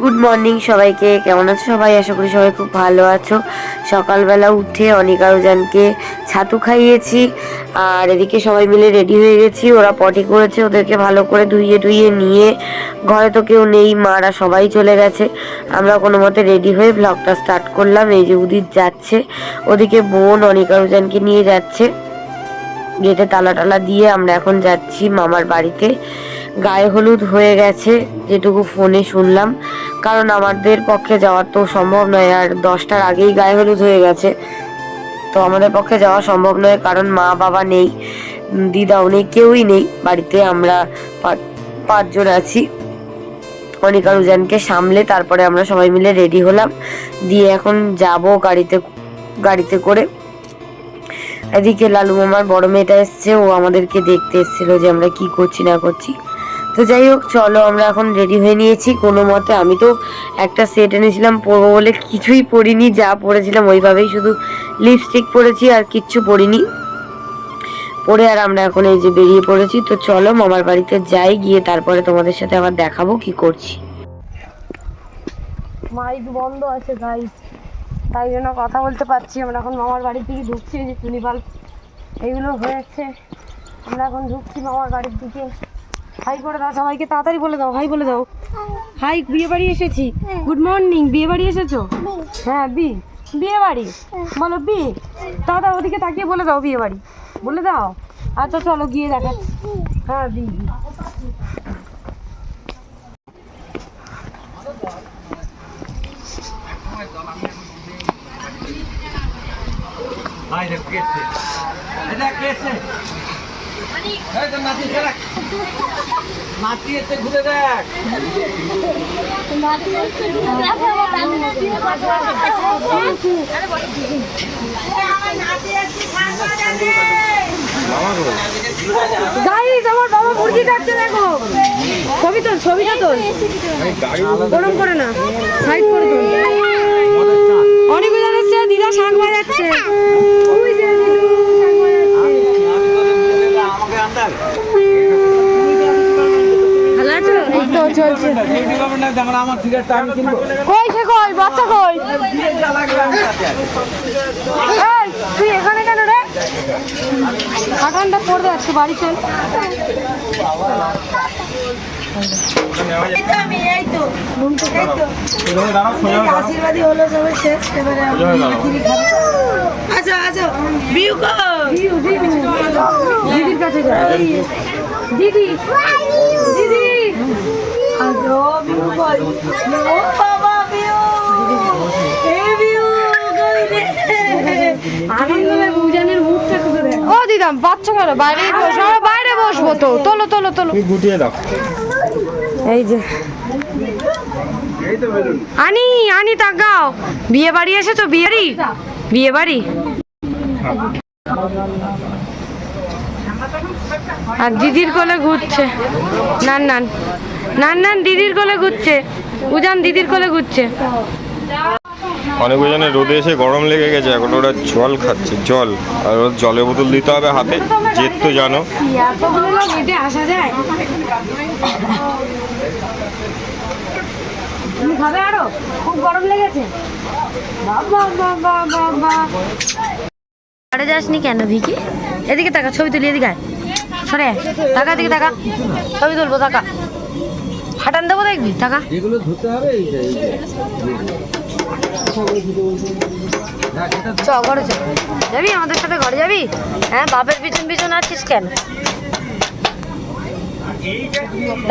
Good morning সবাইকে। কেমন আছো সবাই? আশা করি সবাই খুব ভালো আছো। সকালবেলা উঠে অনিকা রোজানকে ছাতু খাইয়েছি। আর এদিকে সবাই মিলে রেডি হয়ে গেছি। ওরা পটি করেছে, ওদেরকে ভালো করে ধুইয়ে ধুইয়ে নিয়ে। ঘরে তো কেউ নেই, মারা সবাই চলে গেছে। আমরা কোনো মতে রেডি হয়ে ব্লগটা স্টার্ট করলাম। এই যে উদিত যাচ্ছে। ওদিকে বোন অনিকা রোজানকে নিয়ে যাচ্ছে। গেটে তালা টালা দিয়ে আমরা এখন যাচ্ছি মামার বাড়িতে। গায়ে হলুদ হয়ে গেছে, যেটুকু ফোনে শুনলাম। কারণ আমাদের পক্ষে যাওয়া তো সম্ভব নয়, আর দশটার আগেই গায়ে হলুদ হয়ে গেছে। তো আমাদের পক্ষে যাওয়া সম্ভব নয়, কারণ মা বাবা নেই দিদাও নেই কেউই নেই। বাড়িতে আমরা পাঁচজন আছি। অনিকা রুজানকে সামলে তারপরে আমরা সবাই মিলে রেডি হলাম। দিয়ে এখন যাব গাড়িতে গাড়িতে করে। এদিকে লালু মামার বড় মেয়েটা এসছে, ও আমাদেরকে দেখতে এসেছিল যে আমরা কি করছি না করছি। তো যাই হোক, চলো আমরা এখন রেডি হয়ে নিয়েছি। কোনো মতে আমি তো একটা সেট এনেছিলাম পরবো বলে কিছুই পরিনি, যা পরেছিলাম ওইভাবেই শুধু লিপস্টিক পরেছি আর কিচ্ছু পরিনি। পরে আর আমরা এখন এই যে বেরিয়ে পড়েছি, তো চলো মামার বাড়িতে যাই, গিয়ে তারপরে তোমাদের সাথে আবার দেখাবো কি করছি। মাইক বন্ধ আছে গাইস তাই জন্য কথা বলতে পারছি আমরা এখন মামার বাড়ির দিকে ঢুকছি যে টুনি বাল্ব এগুলো হয়েছে। আমরা এখন ঢুকছি মামার বাড়ির দিকে। হাই করে দাও সবাইকে তাড়াতাড়ি বলে দাও হাই বলে দাও। হাই বিয়ে বাড়ি এসেছি। গুড মর্নিং বিয়ে বাড়ি এসেছ? হ্যাঁ বি। বিয়ে বাড়ি? বলো বি। দাদা ওদিকে তাকিয়ে বলে দাও বিয়ে বাড়ি। বলে দাও। আচ্ছা চলো গিয়ে দেখাচ্ছি হ্যাঁ বি। হাই দেখ কেছে এটা কেছে এই তো নাতি ছেড়ে নাতি এসে ঘুরে দেখ। আমার বাবা মুরগি কাটছে দেখো। ছবি তোল ছবিটা তোল। গরম করে না সাইড করে তোল। অনেক দিদা শাক বাজাচ্ছে ওই যে দিদু শাক বাজাচ্ছে আমাকে আন্দাজ ভালো আছো এই তো চলছে। কই সে কই? বাচ্চা কই? এই তুই এখানে কেন রে? ঠান্ডা পড়বে আজকে বাড়ি চল আশীর্বাদই হলো সবাই শেষ এবারে আচ্ছা আচ্ছা। বিউ দিদির কাছে দিদি দিদি। ও বাবা বিউ এ বিউ কই রে আনন্দে মুখটা খুলে দেখ ও দিদাম বাচ্চা কেন বাইরে বসো আমরা বাইরে বসবো তো। তোলো তোলো তোলো। গুটিয়ে দাও এই যে। আনি আনি তাকাও। বিয়ে বাড়ি এসেছ বিয়ে বাড়ি বিয়ে বাড়ি আর দিদির কোলে ঘুরছে। নান নান। নান নান দিদির কোলে ঘুরছে। উজান দিদির কোলে ঘুরছে। অনেক জনের রোদে এসে গরম লেগে গেছে এখন ওরা জল খাচ্ছে জল। আর ওর জলের বোতল দিতে হবে হাতে জেদ তো জানো। আসা যায়? খাবে আরও? খুব গরম লেগেছে। বাবা যাসনি কেন ভিকি? এদিকে তাকা ছবি তুলি এদিকে। সরে। তাকা এদিকে তাকা ছবি তুলবো তাকা হাঁটান দেবো দেখবি তাকা এগুলো ধুতে হবে চ ঘরে চ যাবি আমাদের সাথে ঘরে যাবি? হ্যাঁ বাপের পিছন পিছন আছিস কেন?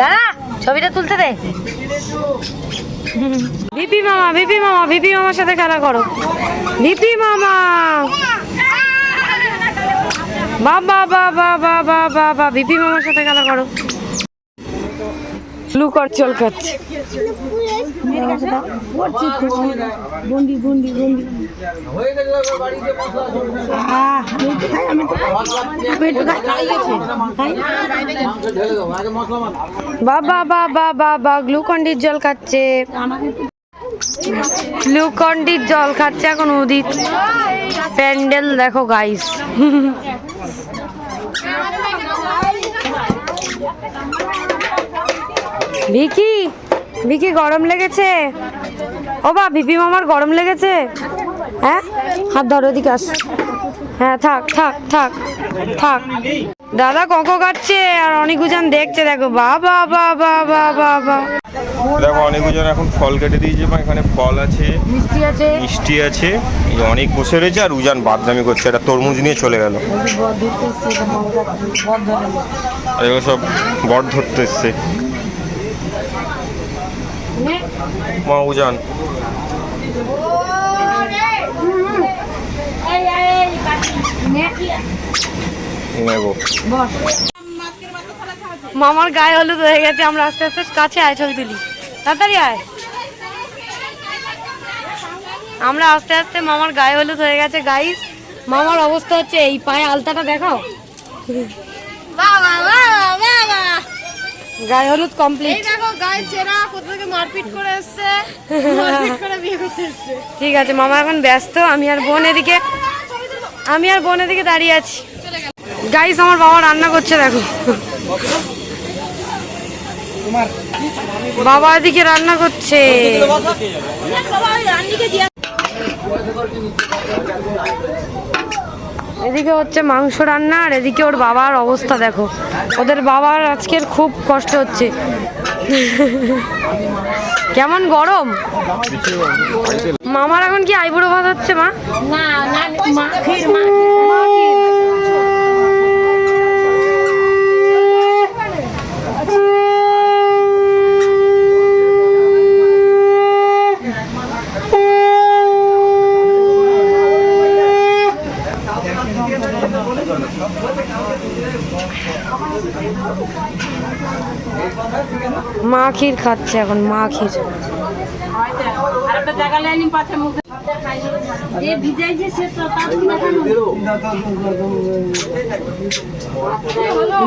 দাঁড়া ছবিটা তুলতে দে। ভিপি মামা ভিপি মামা ভিপি মামার সাথে খেলা করো। ভিপি মামা। বাবা বাবা বাবা বাবা ভিপি মামার সাথে খেলা করো। লুক আর চল খাচ্ছে। বাবা বাবা বাবা, গ্লুকন্ডির জল খাচ্ছে। গ্লুকন্ডির জল খাচ্ছে এখন উদিত। প্যান্ডেল, দেখো গাইস ভিকি ভিকি গরম লেগেছে? ও বা বিপি মামার গরম লেগেছে? হ্যাঁ? হাত ধরো, ওদিকে আস। হ্যাঁ থাক থাক থাক থাক। দাদা কক কাটছে, আর অনেক দেখছে, দেখো, বাবা বাবা বাবা বা দেখো অনেক জন এখন ফল কেটে দিয়েছে বা এখানে ফল আছে মিষ্টি আছে। মিষ্টি আছে এই অনেক বসে রয়েছে আর উজান বাদনামি করছে একটা তরমুজ নিয়ে চলে গেল। আর এগুলো সব বট ধরতে এসছে। মা উজান। নেব। মামার গায়ে হলুদ হয়ে গেছে আমরা আস্তে আস্তে কাছে আয় ছবি তুলি। তাড়াতাড়ি আয়। আমরা আস্তে আস্তে মামার গায়ে হলুদ হয়ে গেছে গাইস মামার অবস্থা হচ্ছে এই পায়ে আলতাটা দেখাও। বাবা গায়ে হলুদ কমপ্লিট এই দেখো গায়ে চেরা কোথা থেকে মারপিট করে এসছে মারপিট করে বিয়ে করতে এসছে। ঠিক আছে মামা এখন ব্যস্ত আমি আর বোন এদিকে আমি আর বোন এদিকে দাঁড়িয়ে আছি। গাইস আমার বাবা রান্না করছে দেখো। বাবা এদিকে রান্না করছে। এদিকে হচ্ছে মাংস রান্না আর এদিকে ওর বাবার অবস্থা দেখো। ওদের বাবার আজকের খুব কষ্ট হচ্ছে। কেমন গরম? মামার এখন কি আইবুড়ো ভাত হচ্ছে মা? না না মা ক্ষীর খাচ্ছে এখন, মা ক্ষীর।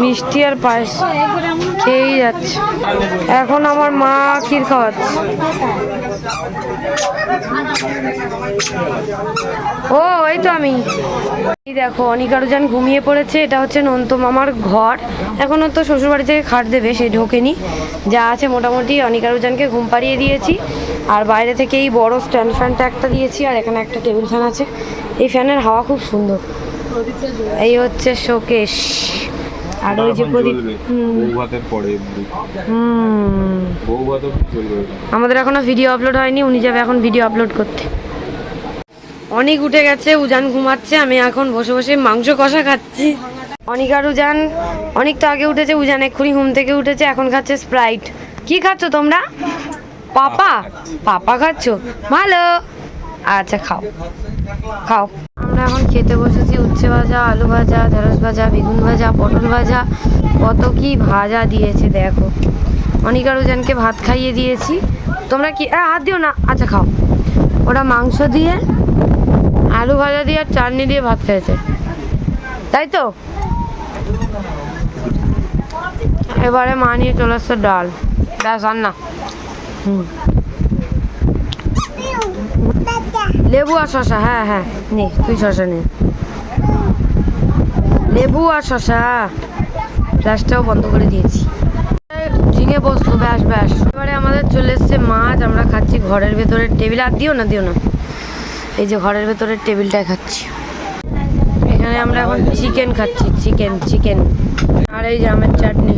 মিষ্টি আর পায়েস খেয়েই যাচ্ছে। এখন আমার মা ক্ষীর খাওয়াচ্ছে। ও, এই তো আমি। দেখো অনিকারুজান ঘুমিয়ে পড়েছে। এটা হচ্ছে নন্ত মামার ঘর। এখনও তো শ্বশুরবাড়ি থেকে খাট দেবে সে ঢোকেনি। যা আছে মোটামুটি অনিকারুজানকে ঘুম পাড়িয়ে দিয়েছি। আর বাইরে থেকে এই বড় স্ট্যান্ড ফ্যানটা একটা দিয়েছি আর এখানে একটা টেবিল ফ্যান আছে। এই ফ্যানের হাওয়া খুব সুন্দর। এই হচ্ছে শোকেশ। আর ওই যে প্রদীপ আমাদের এখনও ভিডিও আপলোড হয়নি উনি যাবে এখন ভিডিও আপলোড করতে। অনেক উঠে গেছে, উজান ঘুমাচ্ছে, আমি এখন বসে বসে মাংস কষা খাচ্ছি। অনিক আর উজান অনেক তো আগে উঠেছে, উজান এক্ষুনি ঘুম থেকে উঠেছে, এখন খাচ্ছে স্প্রাইট কি খাচ্ছ তোমরা? পাপা? পাপা খাচ্ছ? ভালো। আচ্ছা খাও। খাও। আমরা এখন খেতে বসেছি উচ্ছে ভাজা, আলু ভাজা, ঢেঁড়স ভাজা, বেগুন ভাজা, পটল ভাজা। কত কি ভাজা দিয়েছে, দেখো। অনিকা রুজানকে ভাত খাইয়ে দিয়েছি। তোমরা কি হাত দিও না। আচ্ছা খাও। ওরা মাংস দিয়ে আলু ভাজা দিয়ে আর চাটনি দিয়ে ভাত খেয়েছে। তাই তো? এবারে মা নিয়ে চলে আসছে ডাল। ব্যাস, আর না। লেবু আর শশা হ্যাঁ হ্যাঁ নে, তুই শশা নে। লেবু আর শশা ফ্ল্যাশটাও বন্ধ করে দিয়েছি। ঝিঙে বসল ব্যাস ব্যাস। এবারে আমাদের চলে এসছে মাছ। আমরা খাচ্ছি ঘরের ভেতরের টেবিল। আর দিও না দিও না। এই যে ঘরের ভেতরের টেবিলটা খাচ্ছি। এখানে আমরা এখন চিকেন খাচ্ছি চিকেন চিকেন আর এই যে আমের চাটনি।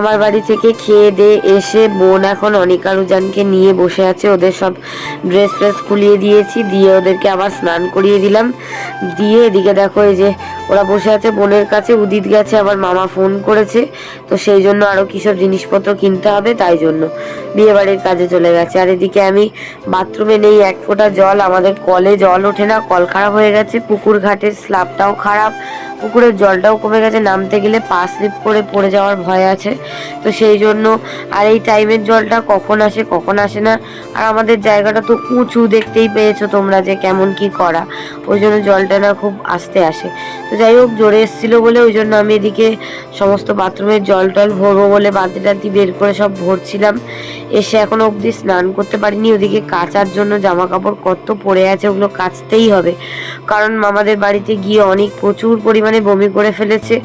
আমার বাড়ি থেকে খেয়ে দিয়ে এসে বোন এখন অনিকা রুজানকে নিয়ে বসে আছে। ওদের সব ড্রেস ফ্রেস খুলিয়ে দিয়েছি, দিয়ে ওদেরকে আবার স্নান করিয়ে দিলাম। দিয়ে এদিকে দেখো এই যে ওরা বসে আছে, বোনের কাছে উদিত গেছে, আবার মামা ফোন করেছে। তো সেই জন্য আরও কিসব জিনিসপত্র কিনতে হবে, তাই জন্য। বিয়ে বাড়ির কাজে চলে গেছে। আর এদিকে আমি বাথরুমে নেই, এক ফোঁটা জল, আমাদের কলে জল ওঠে না, কল খারাপ হয়ে গেছে, পুকুর ঘাটের স্ল্যাবটাও খারাপ, পুকুরের জলটাও কমে গেছে, নামতে গেলে পা স্লিপ করে পড়ে যাওয়ার ভয় আছে। তো সেই জন্য, আর এই টাইমের জলটা কখন আসে কখন আসে না, আর আমাদের জায়গাটা তো উঁচু, দেখতেই পেয়েছ তোমরা যে কেমন কি করা। ওই জন্য জলটা না খুব আস্তে আসে। তো যাই হোক, জোরে এসেছিল বলে ওই জন্য আমি এদিকে সমস্ত বাথরুমের জল টল ভরবো বলে বালতি টালতি বের করে সব ভরছিলাম। এসে এখনও অবধি স্নান করতে পারিনি। ওদিকে কাচার জন্য জামা কাপড় কত পড়ে আছে ওগুলো কাচতেই হবে। কারণ মামাদের বাড়িতে গিয়ে অনেক প্রচুর পরিমাণে বমি করে ফেলেছে।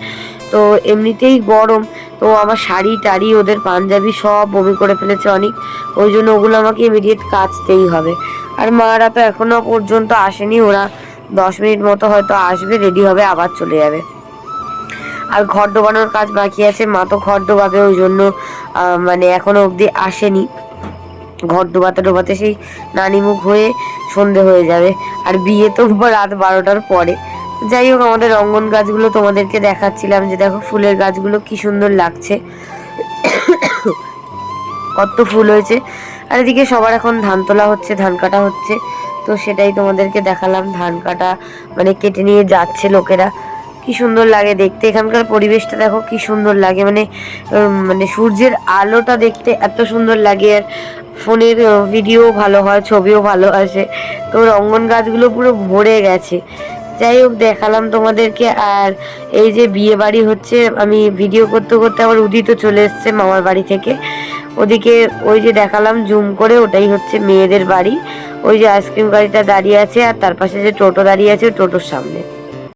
তো এমনিতেই গরম। তো আমার শাড়ি টাড়ি, ওদের পাঞ্জাবি সব বমি করে ফেলেছে অনেক। ওই জন্য ওগুলো আমাকে ইমিডিয়েট কাচতেই হবে। আর মারা তো এখনও পর্যন্ত আসেনি। ওরা দশ মিনিট মতো হয়তো আসবে রেডি হবে, আবার চলে যাবে। আর ঘর ডোবানোর কাজ বাকি আছে। মা তো ঘর ডোবাবে ওই জন্য মানে এখনও অবধি আসেনি। ঘর ডোবাতে ডোবাতে সেই নানিমুখ হয়ে সন্ধে হয়ে যাবে। আর বিয়ে তো রাত বারোটার পরে। যাই হোক, আমাদের রঙ্গন গাছগুলো তোমাদেরকে দেখাচ্ছিলাম যে দেখো ফুলের গাছগুলো কি সুন্দর লাগছে। কত ফুল হয়েছে। আর এদিকে সবার এখন ধান তোলা হচ্ছে, ধান কাটা হচ্ছে। তো সেটাই তোমাদেরকে দেখালাম। ধান কাটা মানে কেটে নিয়ে যাচ্ছে লোকেরা। কি সুন্দর লাগে দেখতে। এখানকার পরিবেশটা দেখো কি সুন্দর লাগে। মানে মানে সূর্যের আলোটা দেখতে এত সুন্দর লাগে আর ফোনের ভিডিও ভালো হয়, ছবিও ভালো আসে। তো রঙ্গন গাছগুলো পুরো ভরে গেছে। যাই হোক, দেখালাম তোমাদেরকে। আর এই যে বিয়ে বাড়ি হচ্ছে, আমি ভিডিও করতে করতে আবার উদিত চলে এসছে মামার বাড়ি থেকে। ওদিকে ওই যে দেখালাম জুম করে ওটাই হচ্ছে মেয়েদের বাড়ি। ওই যে আইসক্রিম গাড়িটা দাঁড়িয়ে আছে আর তার পাশে যে টোটো দাঁড়িয়ে আছে, টোটোর সামনে।